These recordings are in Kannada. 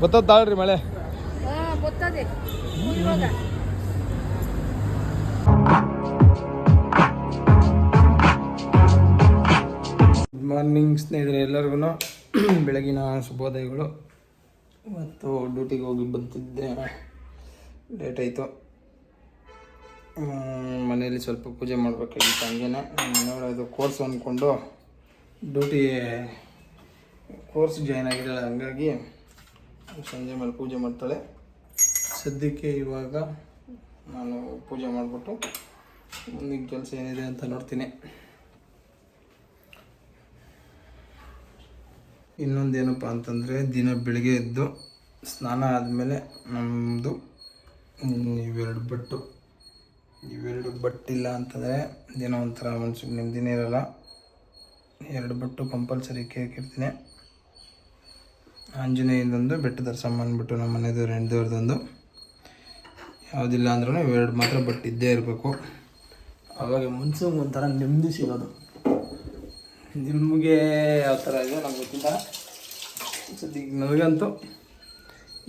ಬರ್ತದ ತಾಳ್ರಿ ಮಳೆ. ಹಾ ಬರ್ತದೆ ಇವಾಗ. ಗುಡ್ ಮಾರ್ನಿಂಗ್ ಸ್ನೇಹಿತರೆ ಎಲ್ಲರಿಗೂ. ಬೆಳಗಿನ ಶುಭೋದಯಗಳು. ಇವತ್ತು ಡ್ಯೂಟಿಗೆ ಹೋಗಿ ಬಂದಿದ್ದೆ. ಲೇಟ್ ಆಯಿತು. ಮನೆಯಲ್ಲಿ ಸ್ವಲ್ಪ ಪೂಜೆ ಮಾಡಬೇಕಾಗಿತ್ತು ಹಂಗೇನೆ. ನೋಡೋದು ಕೋರ್ಸ್ ಅಂದ್ಕೊಂಡು ಡ್ಯೂಟಿ ಕೋರ್ಸ್ ಜಾಯ್ನ್ ಆಗಿದ್ದಾಳೆ. ಹಂಗಾಗಿ ಸಂಜೆ ಮೇಲೆ ಪೂಜೆ ಮಾಡ್ತಾಳೆ. ಸದ್ಯಕ್ಕೆ ಇವಾಗ ನಾನು ಪೂಜೆ ಮಾಡಿಬಿಟ್ಟು ಮುಂದಿನ ಕೆಲಸ ಏನಿದೆ ಅಂತ ನೋಡ್ತೀನಿ. ಇನ್ನೊಂದೇನಪ್ಪ ಅಂತಂದರೆ ದಿನ ಬೆಳಿಗ್ಗೆ ಎದ್ದು ಸ್ನಾನ ಆದಮೇಲೆ ನಮ್ಮದು ಇವೆರಡು ಬಟ್ಟು ಇವೆರಡು ಬಟ್ಟಿಲ್ಲ ಅಂತಂದರೆ ದಿನ ಒಂಥರ ಮನ್ಸಿಗೆ ನೆಮ್ಮದಿನೇ ಇರೋಲ್ಲ. ಎರಡು ಬಟ್ಟು ಕಂಪಲ್ಸರಿ ಕೇಕಿರ್ತೀನಿ ಆಂಜನೇಯದೊಂದು ಬೆಟ್ಟ ದರ್ಶನ ಅಂದ್ಬಿಟ್ಟು ನಮ್ಮ ಮನೆದು ಹೆಣ್ದೇವ್ರದೊಂದು ಯಾವುದಿಲ್ಲ ಅಂದ್ರೂ ಇವೆರಡು ಮಾತ್ರ ಬಟ್ ಇದ್ದೇ ಇರಬೇಕು. ಅವಾಗ ಮನ್ಸಿಗೆ ಒಂಥರ ನೆಮ್ಮದಿ ಸಿಗೋದು. ನಿಮಗೆ ಯಾವ ಥರ ಇದೆ ನಮ್ಗೆ ಗೊತ್ತಿಲ್ಲ. ಸದ್ಯಕ್ಕೆ ನನಗಂತೂ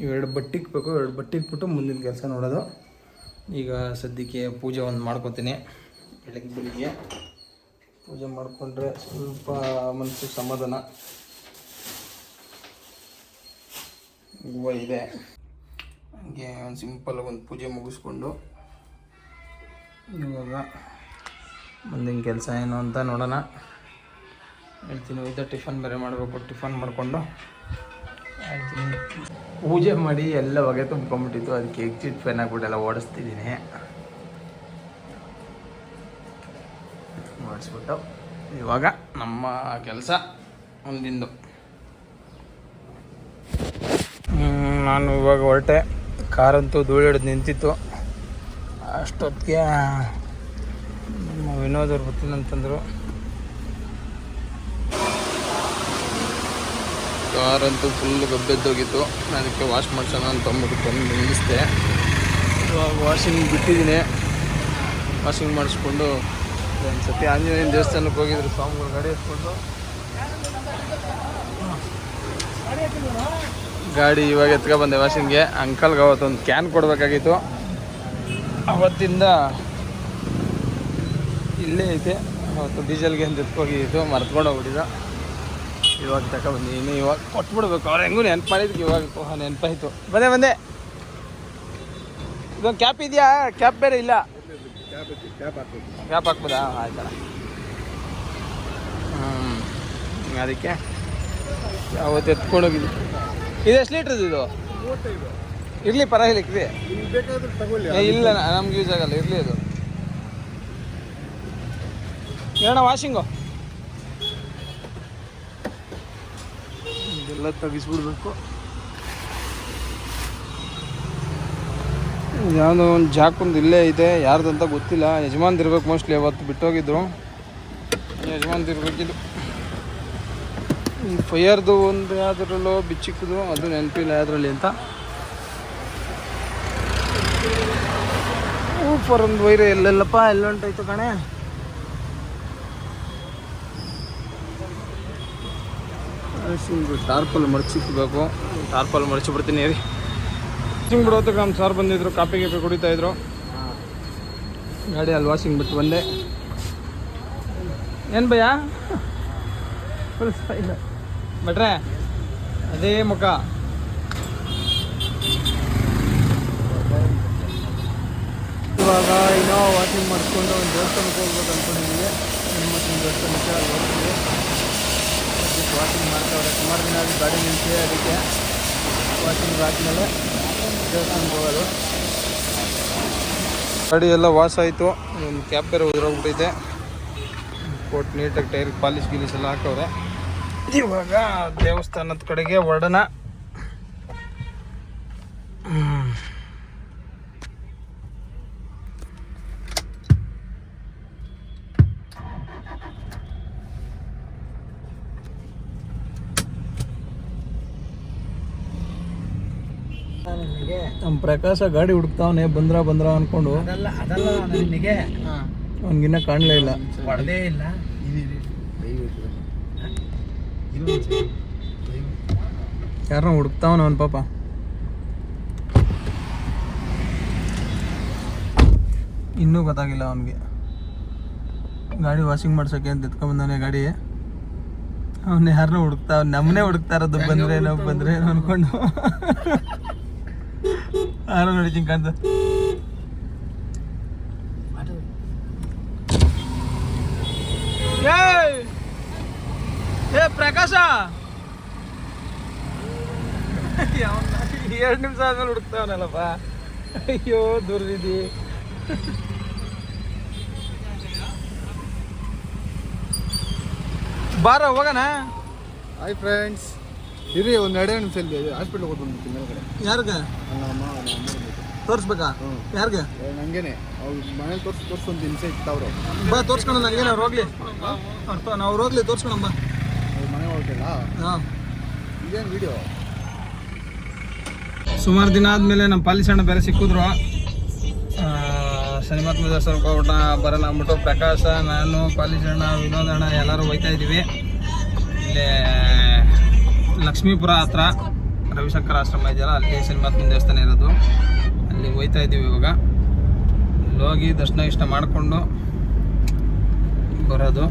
ಇವೆರಡು ಬಟ್ಟೆ ಇಕ್ಬೇಕು ಎರಡು ಬಟ್ಟೆ ಇಕ್ಬಿಟ್ಟು ಮುಂದಿನ ಕೆಲಸ ನೋಡೋದು. ಈಗ ಸದ್ಯಕ್ಕೆ ಪೂಜೆ ಒಂದು ಮಾಡ್ಕೊತೀನಿ. ಬೆಳಗ್ಗೆ ಬೆಳಿಗ್ಗೆ ಪೂಜೆ ಮಾಡಿಕೊಂಡ್ರೆ ಸ್ವಲ್ಪ ಮನಸ್ಸಿಗೆ ಸಮಾಧಾನ. ಹೂವು ಇದೆ. ಹಂಗೆ ಒಂದು ಸಿಂಪಲಾಗಿ ಒಂದು ಪೂಜೆ ಮುಗಿಸ್ಕೊಂಡು ಇವಾಗ ಮುಂದಿನ ಕೆಲಸ ಏನು ಅಂತ ನೋಡೋಣ. ಹೇಳ್ತೀನಿ ಇದು ಟಿಫನ್ ಬೇರೆ ಮಾಡಬೇಕು, ಟಿಫನ್ ಮಾಡಿಕೊಂಡು ಹೇಳ್ತೀನಿ. ಪೂಜೆ ಮಾಡಿ ಎಲ್ಲ ಹೊಗೆ ತುಂಬ್ಕೊಂಬಿಟ್ಟಿತ್ತು ಅದಕ್ಕೆ ಎಕ್ಸಿಟ್ ಫ್ಯಾನ್ ಹಾಕ್ಬಿಟ್ಟೆಲ್ಲ ಓಡಿಸ್ತಿದ್ದೀನಿ. ಓಡಿಸ್ಬಿಟ್ಟು ಇವಾಗ ನಮ್ಮ ಕೆಲಸ ಮುಂದಿಂದು. ನಾನು ಇವಾಗ ಹೊರಟೆ. ಕಾರಂತೂ ಧೂಳು ಹಿಡಿದು ನಿಂತಿತ್ತು. ಅಷ್ಟೊತ್ತಿಗೆ, ನಮ್ಮ ವಿನೋದ್ ಅವ್ರು ಬರ್ತೀನಂತಂದರು ಕಾರಂತೂ ಫುಲ್ ಗಬ್ಬೆದ್ದೋಗಿತ್ತು. ಅದಕ್ಕೆ ವಾಶ್ ಮಾಡ್ಸೋಣ ಅಂತ ಅಂದ್ಬಿಟ್ಟು ತಂದು ನಿಲ್ಲಿಸಿದೆ. ಇವಾಗ ವಾಷಿಂಗ್ ಬಿಟ್ಟಿದ್ದೀನಿ. ವಾಷಿಂಗ್ ಮಾಡಿಸ್ಕೊಂಡು ಒಂದು ಸತಿ ಆಂಜನೇಯನ ದೇವಸ್ಥಾನಕ್ಕೆ ಹೋಗಿದ್ರು ಸ್ವಾಮಿಗಳು ಗಾಡಿ ಎತ್ಕೊಂಡು ಗಾಡಿ ಇವಾಗ ಎತ್ಕೊ ಬಂದೆ ವಾಷಿಂಗ್ಗೆ. ಅಂಕಲ್ಗೆ ಅವತ್ತೊಂದು ಕ್ಯಾನ್ ಕೊಡಬೇಕಾಗಿತ್ತು. ಅವತ್ತಿಂದ ಇಲ್ಲೇ ಐತೆ. ಅವತ್ತು ಡೀಸೆಲ್ಗೆ ಅಂತ ಎತ್ಕೋಗಿತ್ತು, ಮರ್ತ್ಕೊಂಡು ಹೋಗ್ಬಿಟ್ಟಿದ್ದು. ಇವಾಗ ತಗೊಬಂದಿದ್ದೀನಿ ಇವಾಗ ಕೊಟ್ಬಿಡ್ಬೇಕು. ಅವ್ರು ಹೆಂಗೂ ನೆನ್ಪು ಮಾಡಿದ್ಕೆ ಇವಾಗ ನೆನಪಾಯ್ತು. ಬಂದೆ ಬಂದೆ. ಇದೊಂದು ಕ್ಯಾಪ್ ಇದೆಯಾ? ಕ್ಯಾಪ್ ಬೇರೆ ಇಲ್ಲ. ಕ್ಯಾಪ್ ಹಾಕ್ಬೋದಾ? ಆಯ್ತಲ್ಲ. ಹ್ಞೂ ಅದಕ್ಕೆ ಅವತ್ತು ಎತ್ಕೊಂಡು ಹೋಗಿದ್ವಿ ಇದು ಎಷ್ಟು ಲೀಟ್ರದ್ದು ಇದು? ಇರಲಿ ಪರವಾಗಿಲ್ಲ ಇದೆ ಏ, ಇಲ್ಲ ನಮ್ಗೆ ಯೂಸ್ ಆಗಲ್ಲ ಇರಲಿ ಅದು. ಏನಣ್ಣ ವಾಷಿಂಗು ಇದೆಲ್ಲ ತೆಗಿಸ್ಬಿಡ್ಬೇಕು. ಯಾವುದೋ ಒಂದು ಜಾಕೊಂದು ಇಲ್ಲೇ ಇದೆ ಯಾರ್ದಂತ ಗೊತ್ತಿಲ್ಲ. ಯಜಮಾನ್ ಇರ್ಬೇಕು ಮೋಸ್ಟ್ಲಿ ಅವತ್ತು ಬಿಟ್ಟೋಗಿದ್ರು. ಯಜಮಾನ್ ಇರ್ಬೇಕಿದು ಈ ಫೈಯರ್ದು ಒಂದು ಯಾವ್ದ್ರಲ್ಲೋ ಬಿಚ್ಚಿಕ್ಕದು, ಅದು ನೆನಪಿಲ್ಲ ಯಾವ್ದ್ರಲ್ಲಿ ಅಂತ. ಊಪರ್ ಒಂದು ವೈರ್ ಎಲ್ಲೆಲ್ಲಪ್ಪ ಎಲ್ಲ ಹೊಂಟೋಯ್ತು ಕಣೆ ಟಾರ್ಪಲ್ ಮಡಚಿಕ್ಬೇಕು ಟಾರ್ಪಲ್ ಮಡಚಿ ಬಿಡ್ತೀನಿ ರೀ. ವಾಷಿಂಗ್ ಬಿಡೋದಕ್ಕೆ ನಮ್ಮ ಸಾರ್ ಬಂದಿದ್ರು ಕಾಪಿ ಗೀಪಿ ಕುಡಿತಾ ಇದ್ರು. ಗಾಡಿ ಅಲ್ಲಿ ವಾಷಿಂಗ್ ಬಿಟ್ಟು ಬಂದೆ. ಏನು ಭಯ ಫುಲ್ ಬಟ್ರೆ ಅದೇ ಮುಖ. ಇವಾಗ ಏನೋ ವಾಕಿಂಗ್ ಮಾಡಿಸ್ಕೊಂಡು ಒಂದು ದೇವಸ್ಥಾನಕ್ಕೆ ಹೋಗ್ಬೇಕು ಅನ್ಕೊಂಡಿದ್ದೀವಿ ಹೆಣ್ಮಕ್ಳಿನ ದೇವಸ್ಥಾನಕ್ಕೆ ಅಲ್ಲಿ ಹೋಗ್ತೀವಿ. ಮಾಡ್ತಾ ಮಾಡ್ತಾವ್ರೆ. ಸುಮಾರು ದಿನ ಆಗಿ ಗಾಡಿ ನಿಂತಿದೆ ಅದಕ್ಕೆ ವಾಕಿಂಗ್ ಆದಮೇಲೆ ದೇವಸ್ಥಾನಕ್ಕೆ ಹೋಗೋದು. ಗಾಡಿ ಎಲ್ಲ ವಾಸ ಆಯಿತು. ಒಂದು ಕ್ಯಾಪ್ ಬೇರೆ ಉದುರೋಗ್ಬಿಟ್ಟಿದೆ ಕೊಟ್ಟು ನೀಟಾಗಿ ಟೈರ್ ಪಾಲಿಶ್ ಗಿಲಿಶ್ ಎಲ್ಲ ಹಾಕವ್ರೆ. ಇವಾಗ ದೇವಸ್ಥಾನದ ಕಡೆಗೆ ಒಡನ. ನಮ್ ನಮ್ಮ ಪ್ರಕಾಶ ಗಾಡಿ ಹುಡುಕ್ತಾವನೆ ಬಂದ್ರ ಬಂದ್ರ ಅನ್ಕೊಂಡು. ಅದಲ್ಲ ಅದಲ್ಲ ನನಗೆ ಅವ್ನಿಗಿನ್ನ ಕಾಣಲೇ ಇಲ್ಲ. ಹೊಡೆದೇ ಇಲ್ಲ. ಯಾರನ್ನ ಹುಡುಕ್ತಾವನ ಅವನ ಪಾಪ. ಇನ್ನೂ ಗೊತ್ತಾಗಿಲ್ಲ ಅವನಿಗೆ. ಗಾಡಿ ವಾಷಿಂಗ್ ಮಾಡ್ಸೋಕೆ ಅಂತ ಎತ್ಕೊಂಬಂದಾನೆ ಗಾಡಿ. ಅವನ್ನ ಯಾರನ್ನ ಹುಡುಕ್ತಾ ಅವ್ನು ನಮ್ಮನೆ ಹುಡುಕ್ತಾ ಇರೋದು ಬಂದ್ರೆ ಏನೋ ಬಂದ್ರೆ ಏನೋ ಅನ್ಕೊಂಡು. ಯಾರೋ ನೋಡಿ ಚಿಂಕಂತ ಏಯ್! ಏ ಪ್ರಕಾಶ! ಎರಡು ನಿಮಿಷ ಆದ್ಮೇಲೆ ಹುಡುಕ್ತಾವನಲ್ಲಪ್ಪ. ಅಯ್ಯೋ ದುರ್ವಿಧಿ. ಬಾರ ಹೋಗೋಣ? ಹಾಯ್ ಫ್ರೆಂಡ್ಸ್ ಇರಿ ಒಂದು ಎರಡೇ ನಿಮಿಷ ಇಲ್ಲಿ ಹಾಸ್ಪಿಟ್ಲ್ ಹೋಗಿ ಬಂದ್ಬಿಡ್ತೀನಿ ಮೇಲ್ಗಡೆ. ಯಾರ್ಗ? ನನ್ನ ಅಮ್ಮ ನಮ್ಮ ಅಮ್ಮ ಬಂದ್ಬಿಟ್ಟು. ತೋರ್ಸ್ಬೇಕಾ? ಹ್ಮ್. ಯಾರ್ಗ? ನಂಗೇನೆ. ಅವ್ರು ಮನೇಲಿ ತೋರ್ಸಿ ತೋರ್ಸಿ ಒಂದು ಇತ್ತು ಅವರು. ಬಾ ತೋರ್ಸ್ಕೊಂಡು ನಂಗೇನ ಅವ್ರು ಹೋಗ್ಲಿ. ಅರ್ಥ ನಾವು ಹೋಗ್ಲಿ ತೋರ್ಸ್ಕೊಂಡ್ ಹಾಂ. ಇದೇನು ವಿಡಿಯೋ ಸುಮಾರು ದಿನ ಆದಮೇಲೆ ನಮ್ಮ ಪಾಲಿಸಣ್ಣ ಬೇರೆ ಸಿಕ್ಕಿದ್ರು. ಶನಿಮಾತ್ಮ ಮುಜಾಸರ್ಗೆ ಹೋಗ್ಬಿಟ್ಟ ಬರೋಣ ಅಂದ್ಬಿಟ್ಟು ಪ್ರಕಾಶ ನಾನು ಪಾಲಿಸಣ್ಣ ವಿನೋದಣ್ಣ ಎಲ್ಲರೂ ಹೋಯ್ತಾ ಇದ್ದೀವಿ. ಇಲ್ಲೇ ಲಕ್ಷ್ಮೀಪುರ ಹತ್ರ ರವಿಶಂಕರ ಆಶ್ರಮ ಇದೆಯಲ್ಲ ಅಲ್ಲಿ ಶನಿಮಾತ್ಮ ದೇವಸ್ಥಾನ ಇರೋದು. ಅಲ್ಲಿ ಹೋಯ್ತಾ ಇದ್ದೀವಿ ಇವಾಗ. ಅಲ್ಲಿ ಹೋಗಿ ದರ್ಶನ ಇಷ್ಟ ಮಾಡಿಕೊಂಡು ಬರೋದು.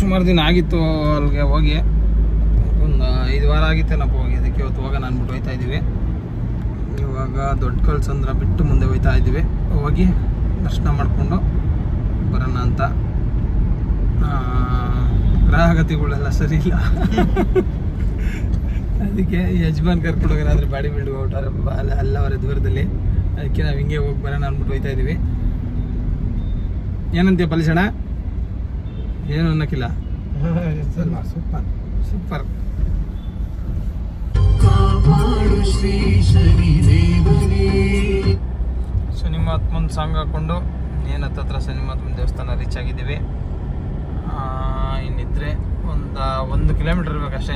ಸುಮಾರು ದಿನ ಆಗಿತ್ತು ಅಲ್ಲಿಗೆ ಹೋಗಿ. ಐದು ವಾರ ಆಗಿತ್ತೇನಪ್ಪ ಹೋಗಿ ಅದಕ್ಕೆ ಇವತ್ತು ಹೋಗೋಣ ಅಂದ್ಬಿಟ್ಟು ಹೋಯ್ತಾ ಇದ್ದೀವಿ. ಇವಾಗ ದೊಡ್ಡ ಕಳ್ಸಂದ್ರ ಬಿಟ್ಟು ಮುಂದೆ ಹೋಯ್ತಾ ಇದ್ದೀವಿ. ಹೋಗಿ ದರ್ಶನ ಮಾಡಿಕೊಂಡು ಬರೋಣ ಅಂತ. ಆ, ಗ್ರಹಗತಿಗಳೆಲ್ಲ ಸರಿ ಇಲ್ಲ. ಅದಕ್ಕೆ ಯಜಮಾನ್ ಕರ್ಕೊಂಡು ಹೋಗೋಣ ಬಾಡಿ ಬಿಲ್ಡ್ ಅಲ್ಲ ಅಲ್ಲವರ ದೂರದಲ್ಲಿ. ಅದಕ್ಕೆ ನಾವು ಹಿಂಗೆ ಹೋಗಿ ಬರೋಣ ಅಂದ್ಬಿಟ್ಟು ಹೋಯ್ತಾ ಇದ್ದೀವಿ. ಏನಂತೀಯ ಪಲಿಸಣ ಏನು ಅನ್ನೋಕ್ಕಿಲ್ಲ? ಸೂಪರ್. ಸೂಪರ್. ಶನಿ ಮಹಾತ್ಮನ ಸಾಂಗ್ ಹಾಕೊಂಡು ಏನು ಹತ್ತತ್ರ ಸಿನಿಮಾತ್ಮನ್ ದೇವಸ್ಥಾನ ರೀಚ್ ಆಗಿದ್ದೀವಿ. ಇನ್ನಿದ್ರೆ ಒಂದು ಒಂದು ಕಿಲೋಮೀಟ್ರ್ ಇರ್ಬೇಕು ಅಷ್ಟೇ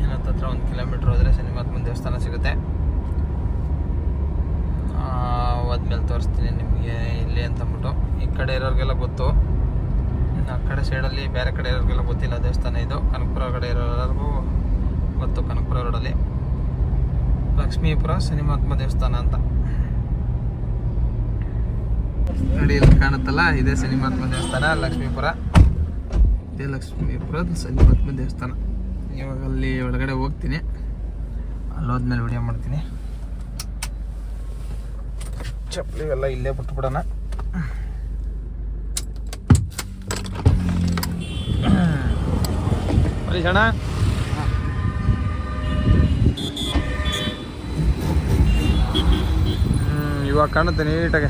ಏನು ಹತ್ತತ್ರ ಒಂದು ಕಿಲೋಮೀಟ್ರ್ ಹೋದರೆ ಸಿನಿಮಾತ್ಮನ್ ದೇವಸ್ಥಾನ ಸಿಗುತ್ತೆ. ಹೋದ್ಮೇಲೆ ತೋರಿಸ್ತೀನಿ ನಿಮಗೆ ಇಲ್ಲಿ ಅಂತಂದ್ಬಿಟ್ಟು ಈ ಕಡೆ ಇರೋರಿಗೆಲ್ಲ ಗೊತ್ತು. ಆ ಕಡೆ ಸೈಡಲ್ಲಿ ಬೇರೆ ಕಡೆ ಇರೋರಿಗೆಲ್ಲ ಗೊತ್ತಿಲ್ಲ ದೇವಸ್ಥಾನ ಇದು. ಕನಕಪುರ ಕಡೆ ಇರೋರಿಗೂ ಗೊತ್ತು ಕನಕಪುರ ರೋಡಲ್ಲಿ. ಲಕ್ಷ್ಮೀಪುರ ಸಿನಿಮಾತ್ಮ ದೇವಸ್ಥಾನ ಅಂತ. ನೋಡಿ, ಇಲ್ಲಿ ಕಾಣುತ್ತಲ್ಲ, ಇದೇ ಸಿನಿಮಾತ್ಮ ದೇವಸ್ಥಾನ, ಲಕ್ಷ್ಮೀಪುರ. ಇದೇ ಲಕ್ಷ್ಮೀಪುರದ ಸಿನಿಮಾತ್ಮ ದೇವಸ್ಥಾನ. ಇವಾಗ ಅಲ್ಲಿ ಒಳಗಡೆ ಹೋಗ್ತೀನಿ. ಅಲ್ಲಿ ಹೋದ್ಮೇಲೆ ವಿಡಿಯೋ ಮಾಡ್ತೀನಿ. ಚಪ್ಪಲಿ ಎಲ್ಲ ಇಲ್ಲೇ ಬಿಟ್ಬಿಡೋಣ. ಬರೀ ಅಣ್ಣ. ಇವಾಗ ಕಾಣುತ್ತೆ ನೀಟಾಗೆ.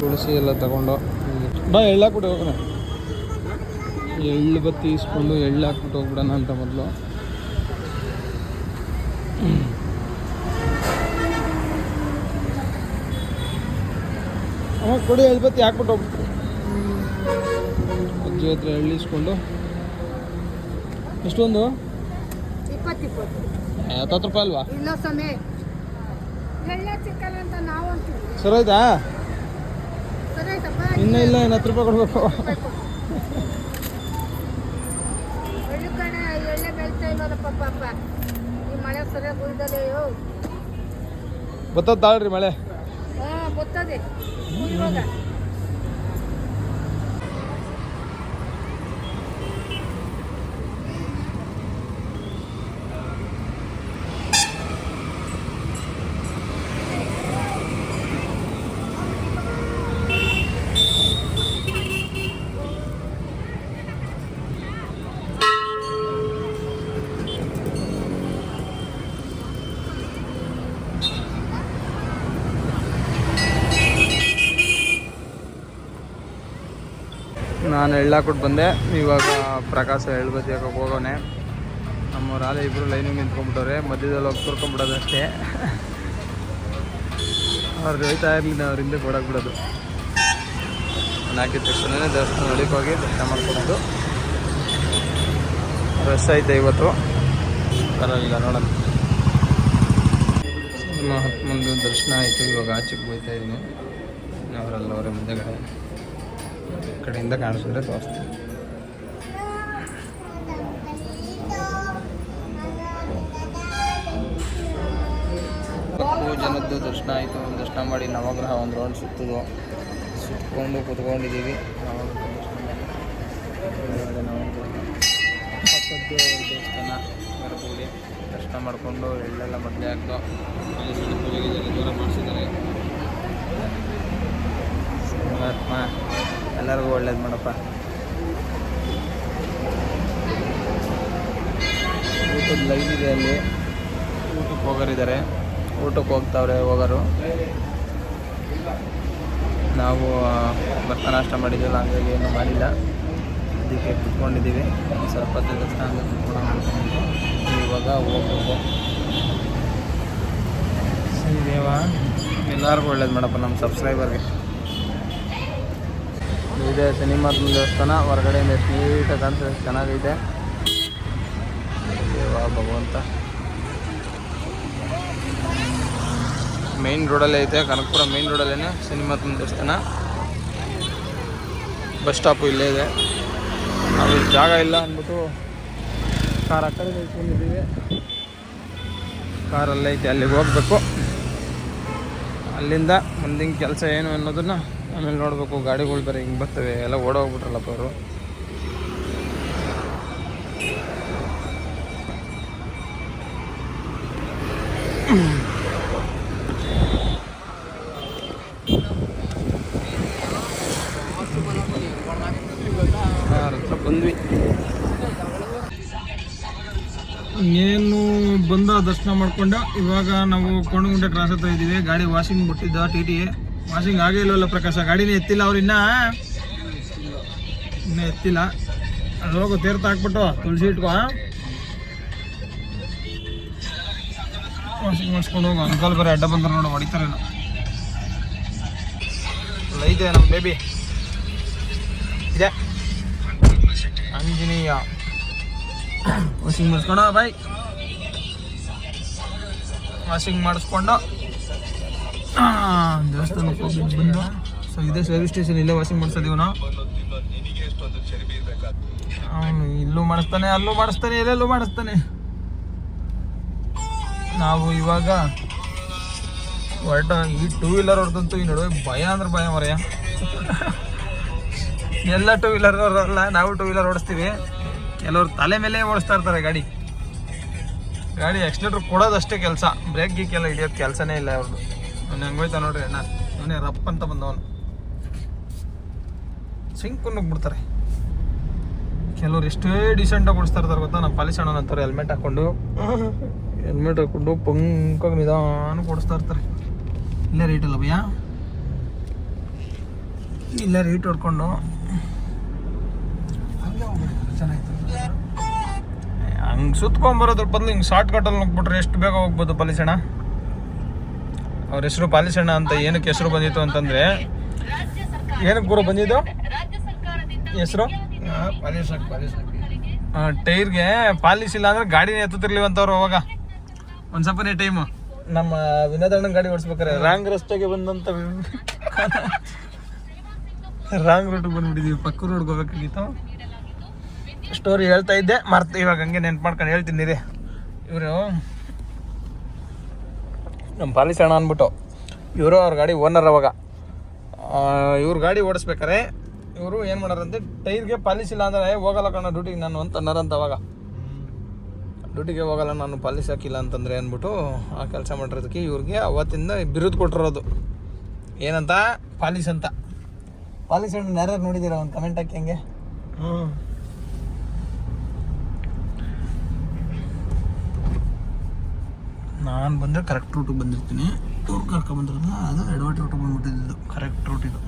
ತುಳಸಿ ಎಲ್ಲ ತಗೊಂಡು ಬಾ, ಎಳ್ಳು ಹಾಕ್ಬಿಟ್ಟು ಹೋಗೋಣ. ಎಳ್ಳು ಬತ್ತಿ ಇಸ್ಕೊಂಡು ಎಳ್ಳು ಹಾಕ್ಬಿಟ್ಟು ಹೋಗ್ಬಿಡೋಣ ಅಂತ ಮೊದಲು. ಕೊಡಿ ಎಳ್ಳು ಬತ್ತಿ ಹಾಕ್ಬಿಟ್ಟು ಹೋಗ್ಬಿಟ್ಟು ಅಜ್ಜಿ ಹತ್ರ ಎಳ್ಳು ಇಸ್ಕೊಂಡು ಎಷ್ಟೊಂದು? ಹತ್ತತ್ತು ರೂಪಾಯಿ ಅಲ್ವಾ? ಇಲ್ಲ ಸರಿ ಆಯ್ತಾ? ಇನ್ನೂ ಇಲ್ಲ ಇನ್ನು ಹತ್ತು ರೂಪಾಯಿ ಕೊಡ್ಬೇಕು. ಬತ್ತದ ಕಡೆ. ಎಳ್ಳೆ ಬೆಳ್ತಾ ಇಲ್ಲಪ್ಪ ಪಾಪ ಈ ಮಳೆ ಸರಿಯಾಗಿ ಉಳಿದಲೆ ಬರ್ತದ ತಾಳ್ರಿ ಮಳೆ ಹಾ ಬರ್ತದೆ ಇವಾಗ ನಾನು ಎಳ್ಳಾಕ್ಬಿಟ್ಟು ಬಂದೆ. ಇವಾಗ ಪ್ರಕಾಶ ಎಳ್ಬತ್ತಿ ಹಾಕೋಕೆ ಹೋಗೋನೆ ನಮ್ಮವ್ರು ಆಲೆ ಇಬ್ಬರು ಲೈನಿಗೆ ನಿಂತ್ಕೊಂಡ್ಬಿಟ್ಟವ್ರೆ. ಮಧ್ಯದಲ್ಲಿ ಹೋಗಿ ತುರ್ಕೊಂಡ್ಬಿಡೋದು ಅಷ್ಟೇ. ಅವ್ರು ಹೋಯ್ತಾ ಇರಲಿಲ್ಲ, ಅವ್ರ ಹಿಂದೆ ಕೊಡಕ್ಕೆ ನಾನು ಹಾಕಿದ ತಕ್ಷಣ ದೇವಸ್ಥಾನ ಒಳಗೆ ಹೋಗಿ ದರ್ಶನ ಮಾಡ್ಕೊಡೋದು ರಶ್ ಐತೆ ಇವತ್ತು. ಪರವಾಗಿಲ್ಲ, ನೋಡೋಣ. ಮಂದಿ ದರ್ಶನ ಆಯಿತು, ಇವಾಗ ಆಚೆಗೆ ಹೋಗ್ತಾ ಇದ್ದೀನಿ. ಅವರಲ್ಲ, ಅವರ ಮುಂದೆಗಡೆ. ಕಡೆಯಿಂದ ಕಾಣಿಸಿದ್ರೆ ತೋರಿಸ್ತೀನಿ. ಕಪ್ಪು ಜನದ್ದು ದರ್ಶನ ಆಯಿತು. ದರ್ಶನ ಮಾಡಿ ನವಗ್ರಹ ಒಂದು ರೌಂಡ್ ಸುತ್ತದು. ಸುತ್ತಕೊಂಡು ಕುತ್ಕೊಂಡಿದ್ದೀವಿ. ದೇವಸ್ಥಾನ ಗರ್ಭಗುಡಿ ದರ್ಶನ ಮಾಡಿಕೊಂಡು ಎಳ್ಳೆಲ್ಲ ಮದುವೆ ಸಣ್ಣ ಪೂಜೆಗೆ ದೂರ ಮಾಡಿಸಿದ್ದಾರೆ ಪರಮಾತ್ಮ ಎಲ್ಲರಿಗೂ ಒಳ್ಳೇದು ಮಾಡಪ್ಪ. ಊಟದ ಲೈನ್ ಇದೆ ಅಲ್ಲಿ. ಊಟಕ್ಕೆ ಹೋಗೋರಿದ್ದಾರೆ. ಊಟಕ್ಕೆ ಹೋಗ್ತಾವ್ರೆ ಹೋಗೋರು. ನಾವು ಭತ್ತ ನಾಷ್ಟ ಮಾಡಿದ್ದೀವಲ್ಲ ಹಂಗಾಗಿ ಏನು ಮಾಡಿಲ್ಲ. ಅದಕ್ಕೆ ಕುತ್ಕೊಂಡಿದ್ದೀವಿ. ಸ್ವಲ್ಪ ಹೊತ್ತು ಹಂಗೆ ಕುತ್ಕೊಂಡು ಇವಾಗ ಹೋಗ್ಬೇಕು. ಸರಿ ಎಲ್ಲರಿಗೂ ಒಳ್ಳೇದು ಮಾಡಪ್ಪ ನಮ್ಮ ಸಬ್ಸ್ಕ್ರೈಬರ್ಗೆ ಇದೆ ಸಿನಿಮಾ ದೇವಸ್ಥಾನ, ಹೊರಗಡೆಯಿಂದ ಎಷ್ಟು ನೀಟಾಗಿ ಚೆನ್ನಾಗಿದೆ ದೇವ ಭಗವಂತ. ಮೇನ್ ರೋಡಲ್ಲೇ ಐತೆ ಕನಕಪುರ ಮೇನ್ ರೋಡಲ್ಲೇ ಸಿನಿಮಾ ದೇವಸ್ಥಾನ. ಬಸ್ ಸ್ಟಾಪು ಇಲ್ಲೇ ಇದೆ. ನಾವು ಜಾಗ ಇಲ್ಲ ಅಂದ್ಬಿಟ್ಟು ಕಾರ್ ಆ ಕಡೆ ಕಾರಲ್ಲೇ ಐತೆ, ಅಲ್ಲಿಗೆ ಹೋಗ್ಬೇಕು. ಅಲ್ಲಿಂದ ಮುಂದಿನ ಕೆಲಸ ಏನು ಅನ್ನೋದನ್ನ ಆಮೇಲೆ ನೋಡಬೇಕು, ಗಾಡಿಗಳು ಬೇರೆ ಹಿಂಗೆ ಬರ್ತವೆ, ಎಲ್ಲ ಓಡೋಗ್ಬಿಟ್ರಲ್ಲಪ್ಪ ಅವರು. ಏನು ಬಂದ ದರ್ಶನ ಮಾಡ್ಕೊಂಡ, ಇವಾಗ ನಾವು ಕೊಂಡಗುಂಟೆ ಕ್ರಾಸ್ ಹತ್ರ ಇದ್ದೀವಿ. ಗಾಡಿ ವಾಷಿಂಗ್ ಬಿಟ್ಟಿದ್ದ ಟಿ ಟಿ ವಾಷಿಂಗ್ ಆಗೇ ಇಲ್ಲವಲ್ಲ ಪ್ರಕಾಶ? ಗಾಡಿನೇ ಎತ್ತಿಲ್ಲ ಅವ್ರು ಇನ್ನ. ಇನ್ನೂ ಎತ್ತಿಲ್ಲ. ಅದು ಹೋಗು ತೀರ್ಥ ಹಾಕ್ಬಿಟ್ಟು ತುಳಸಿ ಇಟ್ಕೋ ವಾಷಿಂಗ್ ಮಾಡಿಸ್ಕೊಂಡು ಹೋಗು ಅಂಕಲ್ ಬರೀ ಅಡ್ಡ ಬಂದ್ರೆ ನೋಡು, ಹೊಡಿತಾರೆ ಇದೆ ನಮ್ಮ ಬೇಬಿ ಇದೆ. ಆಂಜನೇಯ. ವಾಷಿಂಗ್ ಮಾಡಿಸ್ಕೊಂಡು ಬಾಯ್ ವಾಷಿಂಗ್ ಮಾಡಿಸ್ಕೊಂಡು. ದೇವಸ್ಥಾನಕ್ಕೆ ಹೋಗಿ ಬಂದು. ಸೊ ಇದೇ ಸರ್ವಿಸ್ ಸ್ಟೇಷನ್ ಇಲ್ಲೇ ವಾಷಿಂಗ್ ಮಾಡಿಸೋದೀವಿ ನಾವು. ಅವನು ಇಲ್ಲೂ ಮಾಡಿಸ್ತಾನೆ, ಅಲ್ಲೂ ಮಾಡಿಸ್ತಾನೆ, ಎಲ್ಲೆಲ್ಲೂ ಮಾಡಿಸ್ತಾನೆ. ನಾವು ಇವಾಗ ಹೊರಟ ಈ ಟೂ ವೀಲರ್ ಹೊಡೆದಂತೂ ಈ ನಡುವೆ ಭಯ ಅಂದ್ರೆ ಭಯ ಮರೆಯ. ಎಲ್ಲ ಟೂ ವೀಲರ್ ಅವರಲ್ಲ ನಾವು ಟೂ ವೀಲರ್ ಓಡಿಸ್ತೀವಿ ಕೆಲವರು ತಲೆ ಮೇಲೆ ಓಡಿಸ್ತಾ ಇರ್ತಾರೆ ಗಾಡಿ. ಗಾಡಿ ಎಕ್ಸ್ಲೇಟ್ರ್ ಕೊಡೋದಷ್ಟೇ ಕೆಲಸ. ಬ್ರೇಕ್ ಗೀಕ್ ಎಲ್ಲ ಹಿಡಿಯೋದು ಕೆಲಸನೇ ಇಲ್ಲ ಅವ್ರದ್ದು ಅವ್ನು ಹೆಂಗೋಯ್ತ ನೋಡ್ರಿ ಅಣ್ಣ ಅವನೇ ರಪ್ ಅಂತ ಬಂದವನು. ಸಿಂಕ್ ಬಿಡ್ತಾರೆ. ಕೆಲವ್ರು ಎಷ್ಟೇ ಡಿಸೆಂಟಾಗಿ ಓಡಿಸ್ತಾ ಇರ್ತಾರೆ ಗೊತ್ತಾ ನಮ್ಮ ಪಾಲಿಸ್ ಅಣ್ಣ ಅಂತಾರೆ ಹೆಲ್ಮೆಟ್ ಹಾಕೊಂಡು. ಹೆಲ್ಮೆಟ್ ಹಾಕೊಂಡು ಪಂಕಾಗಿ ನಿಧಾನ ಓಡಿಸ್ತಾ ಇರ್ತಾರೆ. ಇಲ್ಲೇ ರೇಟ್ ಅಲ್ಲ ಭಯ್ಯ? ಇಲ್ಲೇ ರೇಟ್ ಹೊಡ್ಕೊಂಡು. ಹಂಗೆ ಸುತ್ಕೊಂಬರೋದ್ರ ಬದಲು ಹಿಂಗೆ ಶಾರ್ಟ್ ಕಟ್ಟಲ್ಲಿ ಹೋಗ್ಬಿಟ್ರೆ ಎಷ್ಟು ಬೇಗ ಹೋಗ್ಬೋದು ಪಾಲಿಸಣ್ಣ ಅವ್ರ ಹೆಸರು ಪಾಲಿಸಣ್ಣ ಅಂತ ಏನಕ್ಕೆ ಹೆಸರು ಬಂದಿತ್ತು ಅಂತಂದ್ರೆ ಏನಕ್ಕೆ ಗುರು ಬಂದಿದ್ದು? ಹೆಸರು? ಟೈರ್ಗೆ ಪಾಲಿಸ್ ಇಲ್ಲ ಅಂದ್ರೆ ಗಾಡಿನೇ ಎತ್ತುತ್ತಿರ್ಲಿವಂತವ್ರು ಅವಾಗ. ಒಂದು ಸ್ವಲ್ಪ ಟೈಮು. ನಮ್ಮ ವಿನೋದಣ್ಣನ ಗಾಡಿ ಓಡಿಸ್ಬೇಕಾರೆ, ರಾಂಗ್ ರಸ್ತೆಗೆ ಬಂದಂತ ರಾಂಗ್ ರೋಡ್ಗೆ ಬಂದ್ಬಿಟ್ಟಿದೀವಿ. ಪಕ್ಕ ರೋಡ್ಗೆ ಹೋಗ್ಬೇಕಾಗಿತ್ತು. ಸ್ಟೋರಿ ಹೇಳ್ತಾ ಇದ್ದೆ. ಮರ್ತು ಇವಾಗ ಹಂಗೆ ನೆನ್ಪು ಮಾಡ್ಕೊಂಡು ಹೇಳ್ತೀನಿ ರೀ ಇವರು ನಮ್ಮ ಪಾಲಿಸ್ ಅಣ್ಣ ಅಂದ್ಬಿಟ್ಟು. ಇವರು ಅವ್ರ ಗಾಡಿ ಓನರ್ ಅವಾಗ. ಇವ್ರ ಗಾಡಿ ಓಡಿಸ್ಬೇಕಾರೆ ಇವರು ಏನು ಮಾಡಾರಂತೆ, ಟೈರ್ಗೆ ಪಾಲಿಸ್ ಇಲ್ಲ ಅಂದರೆ ಹೋಗಲ್ಲ ಕಣ, ಡ್ಯೂಟಿಗೆ ನಾನು ಅಂತ ಅನ್ನರಂತ ಅವಾಗ. ಡ್ಯೂಟಿಗೆ ಹೋಗಲ್ಲ, ನಾನು ಪಾಲಿಸ್ ಹಾಕಿಲ್ಲ ಅಂತಂದ್ರೆ ಅಂದ್ಬಿಟ್ಟು ಆ ಕೆಲಸ ಮಾಡಿರೋದಕ್ಕೆ ಇವ್ರಿಗೆ ಅವತ್ತಿಂದ ಬಿರುದು ಕೊಟ್ಟಿರೋದು. ಏನಂತ? ಪಾಲಿಸ್ ಅಂತ. ಪಾಲಿಸ್ ಅಣ್ಣ ಯಾರ್ಯಾರು ನೋಡಿದ್ದೀರಾ? ಒಂದು ಕಮೆಂಟ್ ಹಾಕಿ ಹಂಗೆ. ನಾನು ಬಂದರೆ ಕರೆಕ್ಟ್ ರೂಟಿಗೆ ಬಂದಿರ್ತೀನಿ. ಇವ್ರು ಕರ್ಕೊಂಬಂದ್ರಲ್ಲ ಅದು ಎಡವಟ್ಟು ರೂಟಿಗೆ ಬಂದ್ಬಿಟ್ಟಿದ್ದು. ಕರೆಕ್ಟ್ ರೂಟ್ ಇದು.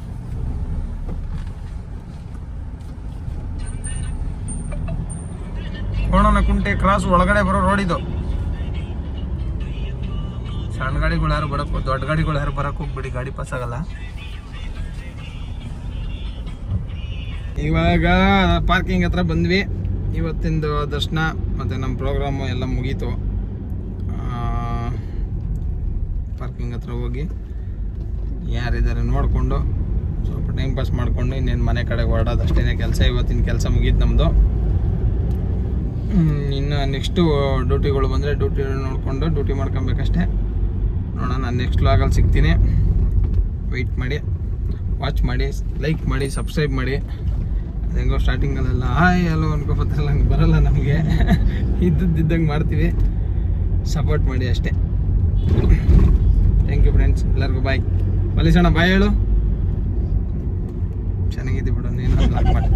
ಕೋಣನಕುಂಟೆ ಕ್ರಾಸ್ ಒಳಗಡೆ ಬರೋ ರೋಡ್ ಇದು. ಸಣ್ಣ ಗಾಡಿಗಳು ಯಾರು ಬರಕ್ಕೆ, ದೊಡ್ಡ ಗಾಡಿಗಳು ಯಾರು ಬರಕ್ಕೆ ಹೋಗ್ಬಿಡಿ, ಗಾಡಿ ಪಾಸ್ ಆಗಲ್ಲ. ಇವಾಗ ಪಾರ್ಕಿಂಗ್ ಹತ್ರ ಬಂದ್ವಿ. ಇವತ್ತಿಂದು ದರ್ಶನ, ಮತ್ತು ನಮ್ಮ ಪ್ರೋಗ್ರಾಮು ಎಲ್ಲ ಮುಗೀತು. ಪಾರ್ಕಿಂಗ್ ಹತ್ರ ಹೋಗಿ. ಯಾರಿದ್ದಾರೆ ನೋಡಿಕೊಂಡು ಸ್ವಲ್ಪ ಟೈಮ್ ಪಾಸ್ ಮಾಡಿಕೊಂಡು ಇನ್ನೇನು ಮನೆ ಕಡೆಗೆ ಹೊರಡೋದು ಅಷ್ಟೇ ಕೆಲಸ. ಇವತ್ತಿನ ಕೆಲಸ ಮುಗೀತು ನಮ್ಮದು ಇನ್ನು ನೆಕ್ಸ್ಟು ಡ್ಯೂಟಿಗಳು ಬಂದರೆ ಡ್ಯೂಟಿ ನೋಡಿಕೊಂಡು ಡ್ಯೂಟಿ ಮಾಡ್ಕೊಬೇಕಷ್ಟೇ. ನೋಡೋಣ ನಾನು ನೆಕ್ಸ್ಟ್ ಲಾಗಲ್ಲಿ ಸಿಗ್ತೀನಿ. ವೆಯ್ಟ್ ಮಾಡಿ ವಾಚ್ ಮಾಡಿ ಲೈಕ್ ಮಾಡಿ ಸಬ್ಸ್ಕ್ರೈಬ್ ಮಾಡಿ. ಅದು ಹೆಂಗೋ ಸ್ಟಾರ್ಟಿಂಗಲ್ಲೆಲ್ಲ ಹಾಯ್ ಅಲ್ಲೋ ಅನ್ಕೋಬೋದಲ್ಲ ಹಂಗೆ ಬರೋಲ್ಲ ನಮಗೆ. ಇದ್ದಿದ್ದಂಗೆ ಮಾಡ್ತೀವಿ. ಸಪೋರ್ಟ್ ಮಾಡಿ ಅಷ್ಟೇ. ಥ್ಯಾಂಕ್ ಯು ಫ್ರೆಂಡ್ಸ್ ಎಲ್ಲರಿಗೂ ಬಾಯ್ ಮಲೀಸಣ್ಣ ಬಾಯ್ ಹೇಳು. ಚೆನ್ನಾಗಿದೆ ಬಿಡು ನೀನು. ಮಾಡಿ.